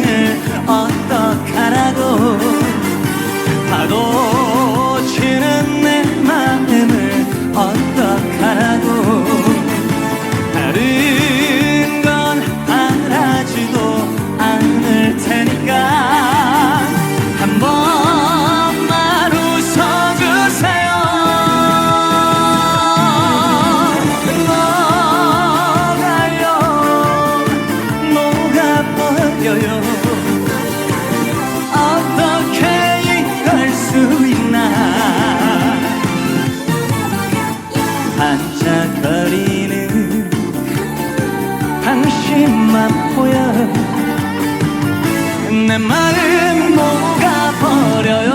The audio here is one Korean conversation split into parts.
심장을 어떡하라고. 파도 당신만 보여. 내 마음 녹아버려요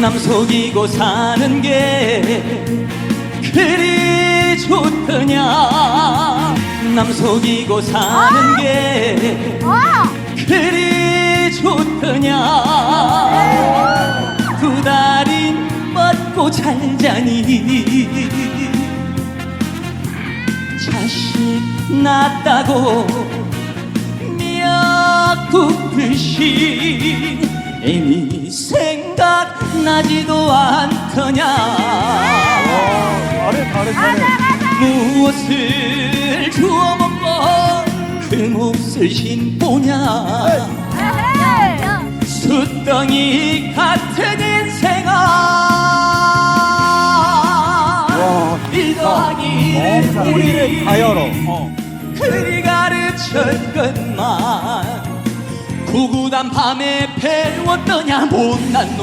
남 속이고 사는 게 그리 좋더냐? 남 속이고 사는 게 그리 좋더냐? 두 달인 먹고 잘 자니? 자식 낳았다고 미역국듯이 애미 생 각나지도 않더냐. 잘해 잘해 잘해 무엇을 주워 먹고 그 몫을 신보냐. 숫덩이 같은 인생아. 와, 일 더하기 어, 우리를 다 열어. 어. 그리 가르쳤건만 구구단 밤에 배웠더냐 못난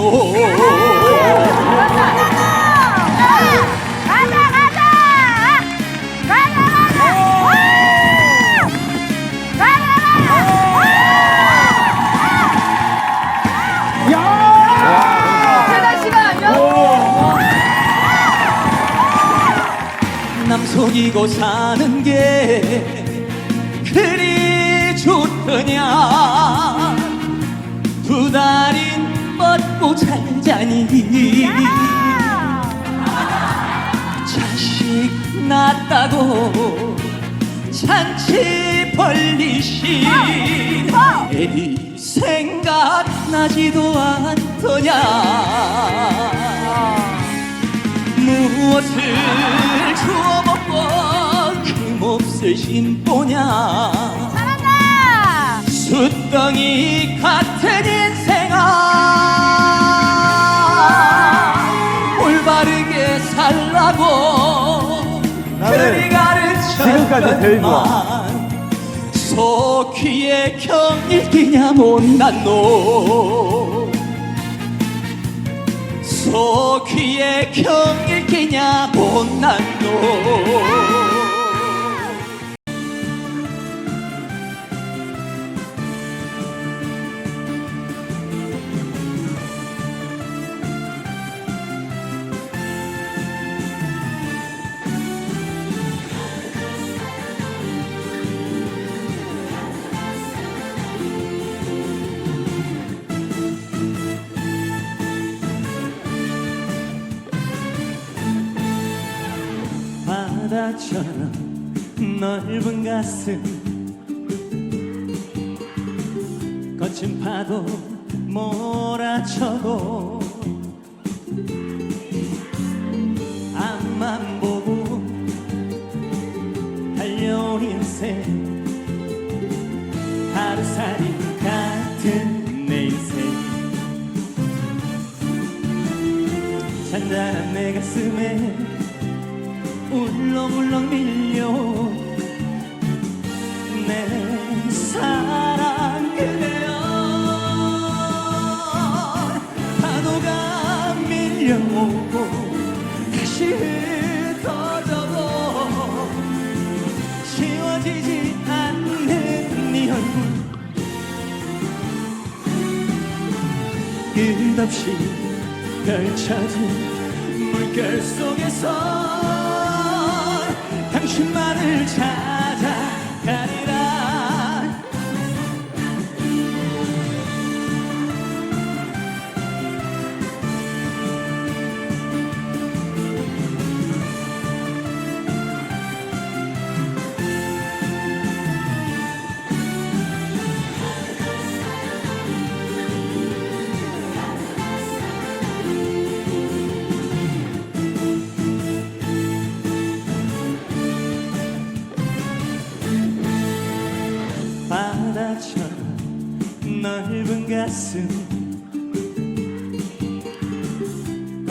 놈남 속이고 사는 게 그리 좋더냐 잘 자니 자식 낳았다고 잔치 벌리시. 애리 생각나지도 않더냐. 무엇을 주워 먹고 그 몫을 신보냐. 숫덩이 같은 인생아 올바르게 살라고. 그리 지금까지 제일 좋아. 가르쳤건만. 속 귀에 경일기냐 못난 놈 소귀에 경일 끼냐 못난 놈 바다처럼 넓은 가슴. 거친 파도 몰아쳐도 앞만 보고 달려온 인생 하루살이 같은 내 인생. 잔잔한 내 가슴에 울렁울렁 밀려 내 사랑 그대여. 파도가 밀려오고 다시 흩어져도 지워지지 않는 네 얼굴. 끝없이 펼쳐진 물결 속에서 당신만을 찾아가리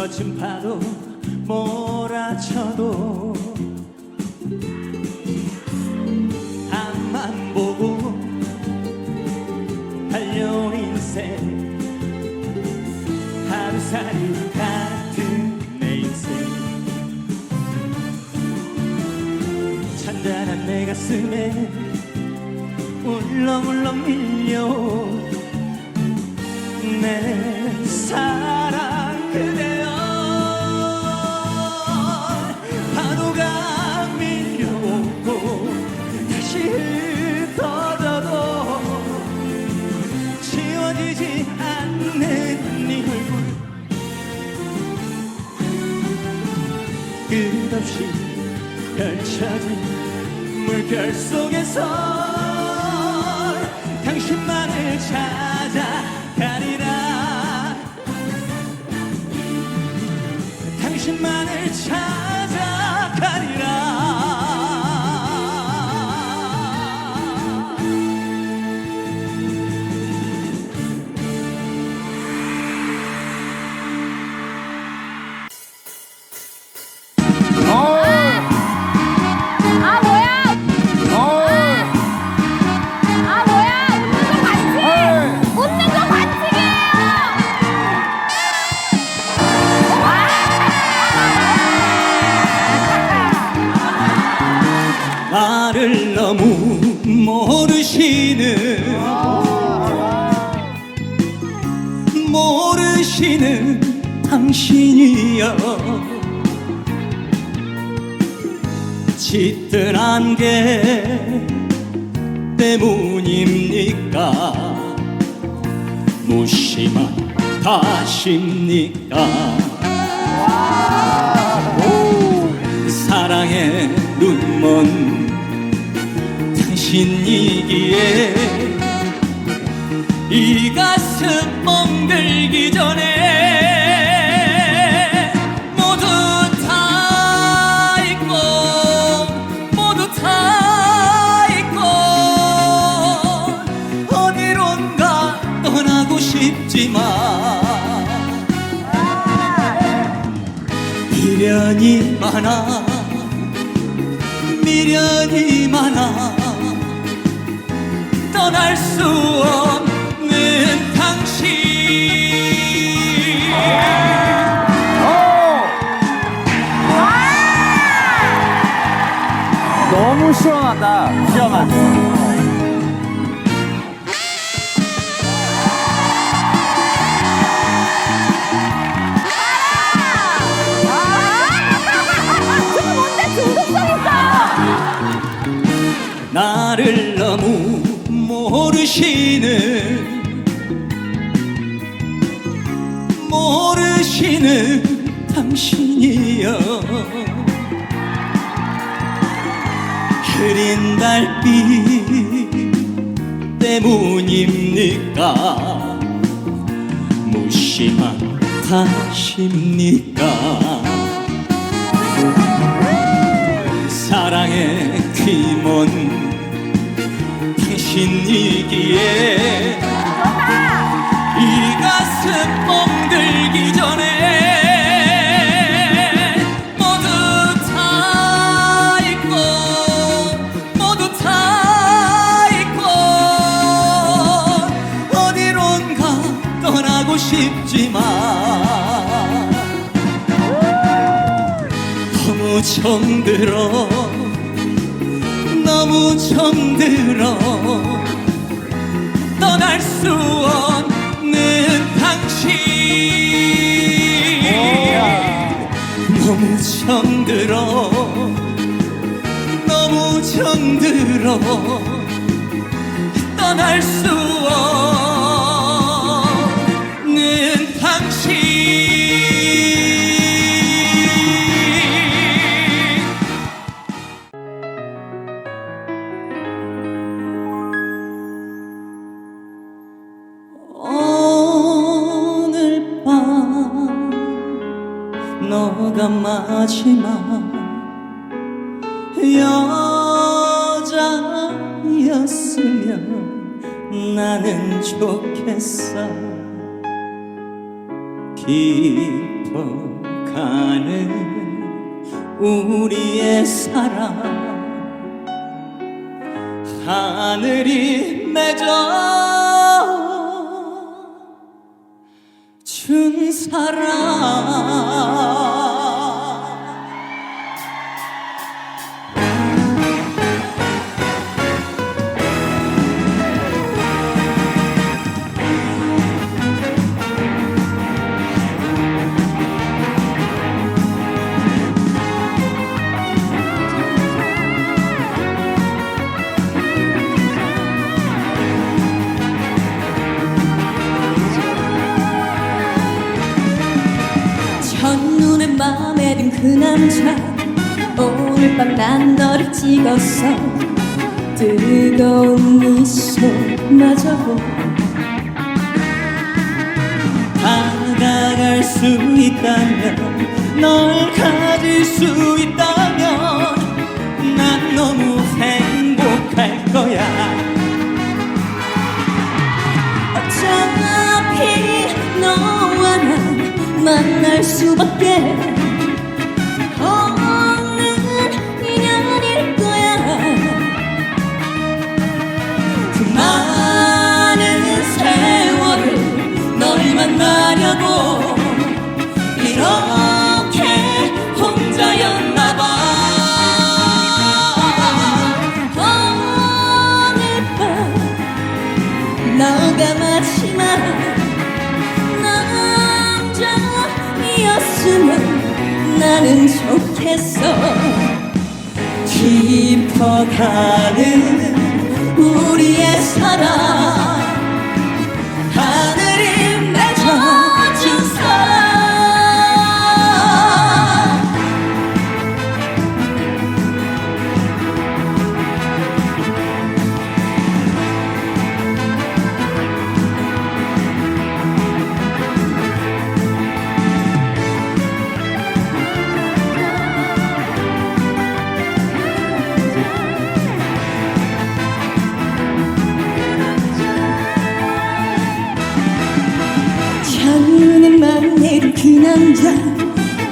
거친 파도 몰아쳐도 앞만 보고 달려온 인생 하루살이 같은 내 인생. 찬란한 내 가슴에 울렁울렁 밀려 내사 펼쳐진 물결 속에서 당신만을 찾아 안개 때문입니까? 무심한 탓입니까? 사랑의 눈먼 당신이기에 이 가슴 멍들기 전에 미련이 많아. 미련이 많아. 떠날 수 없는 당신. 어! 너무 시원하다. 시원하다 나를 너무 모르시는 모르시는 당신이여. 흐린 달빛 때문입니까? 무심한 탓입니까? 사랑의 귀먼 당 신이기에 이 가슴 멍들기 전에 모두 다 잊고 모두 다 잊고 어디론가 떠나고 싶지만 너무 정들어 너무 정들어 떠날 수 없는 당신 너무 정들어. 너무 정들어. 떠날 수 우리의 사랑. 하늘이 맺어 준 사랑 수 있다면 널 가질 수 있다면 난 너무 행복할 거야. 어차피 너와 난 만날 수밖에 없는 인연일 거야. 그 많은 세월을 널 만나려고 이렇게 혼자였나 봐. 오늘 밤 너가 마지막 남자이었으면 나는 좋겠어. 깊어가는 우리의 사랑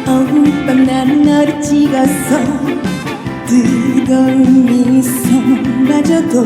어젯 밤 난 너를 찍었어. 뜨거운 미소마저도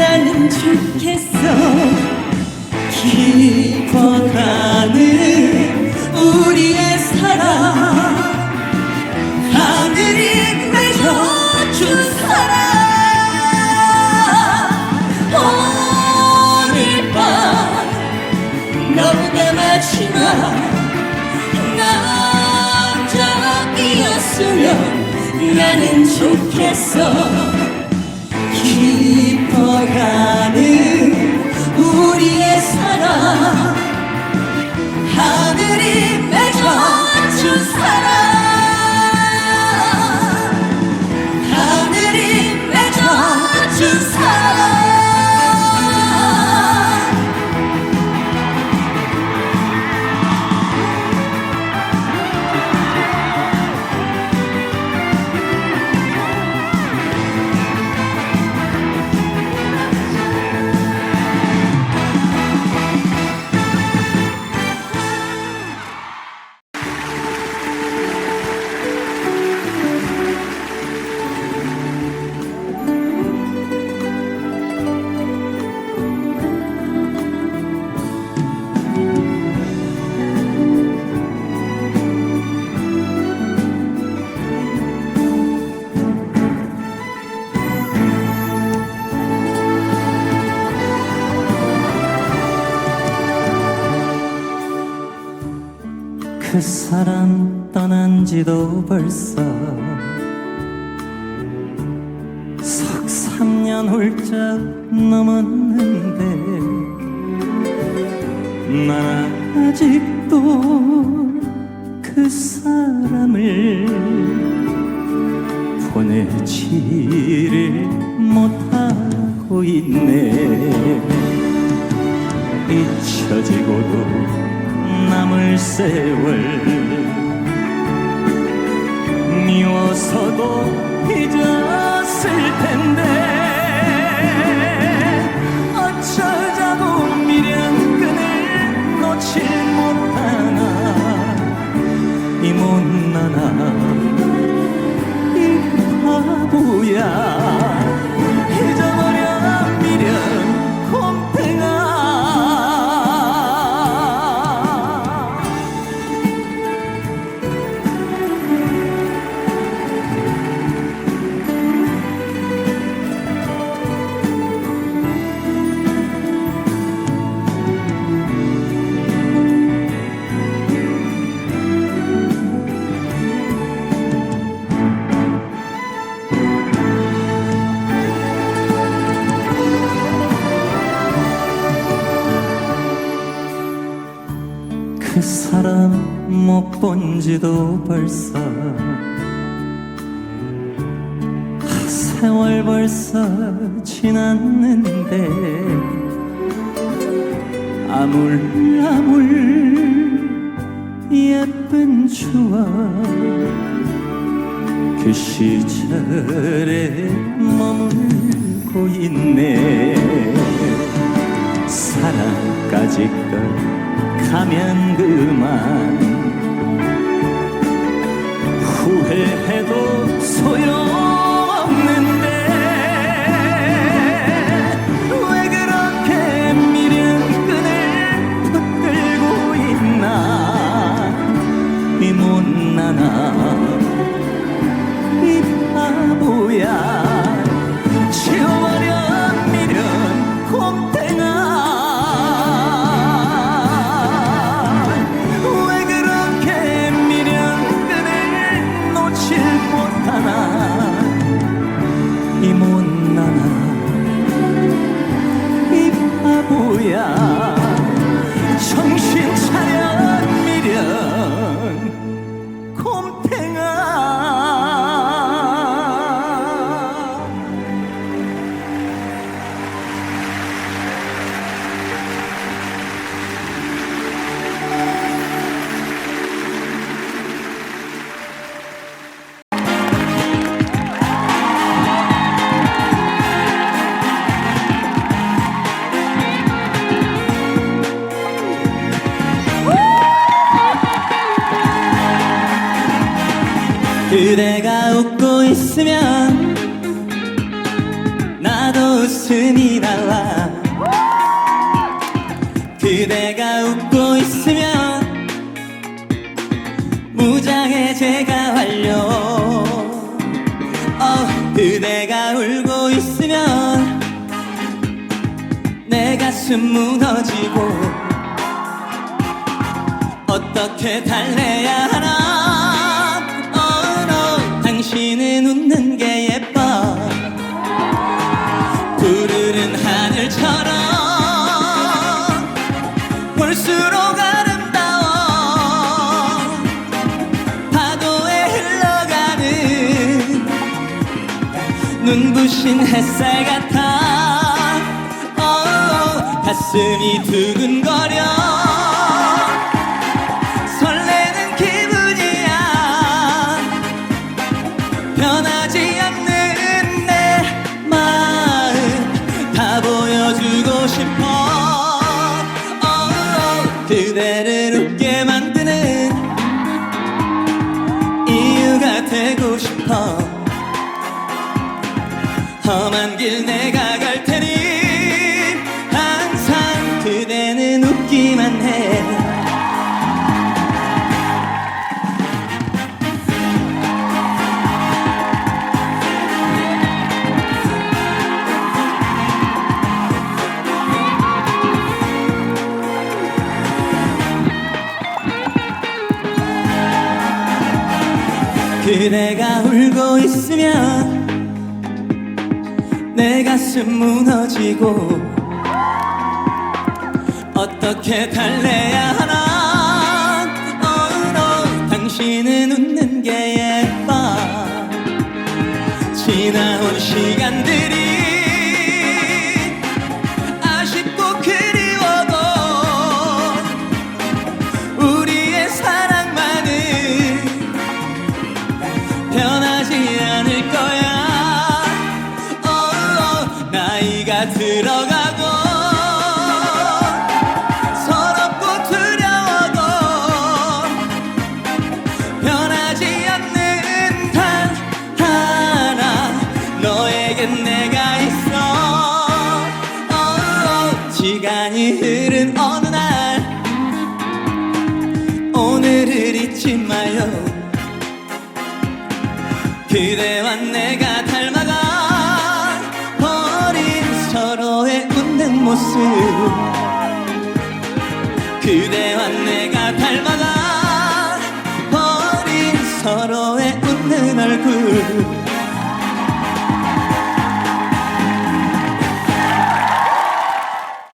나는 좋겠어. 깊어가는 우리의 사랑. 하늘이 맺어준 사랑. 오늘 밤 너가 마지막 남자이었으면 나는 좋겠어 깊어 그 사람 떠난 지도 벌써 석 3년 훌쩍 넘었는데 난 아직도 그 사람을 보내지를 못하고 있네. 잊혀지고도 남을 세월 미워서도 잊었을 텐데 어쩌자고 미련끈을 놓질 못하나. 이 못나나 이 바보야 못본 지도 벌써 세월 벌써 지났는데 아물아물 예쁜 추억 그 시절에 머물고 있네. 사랑까지 걸 가면 그만 후회해도 소용 바보야. 정신 차려 미련 그대가 웃고 있으면 무장해제가 완료 어, 그대가 울고 있으면 내 가슴 무너지고 어떻게 달래야 눈부신 햇살 같아. oh, 가슴이 두근거려. 그대가 울고 있으면 내 가슴 무너지고 어떻게 달래야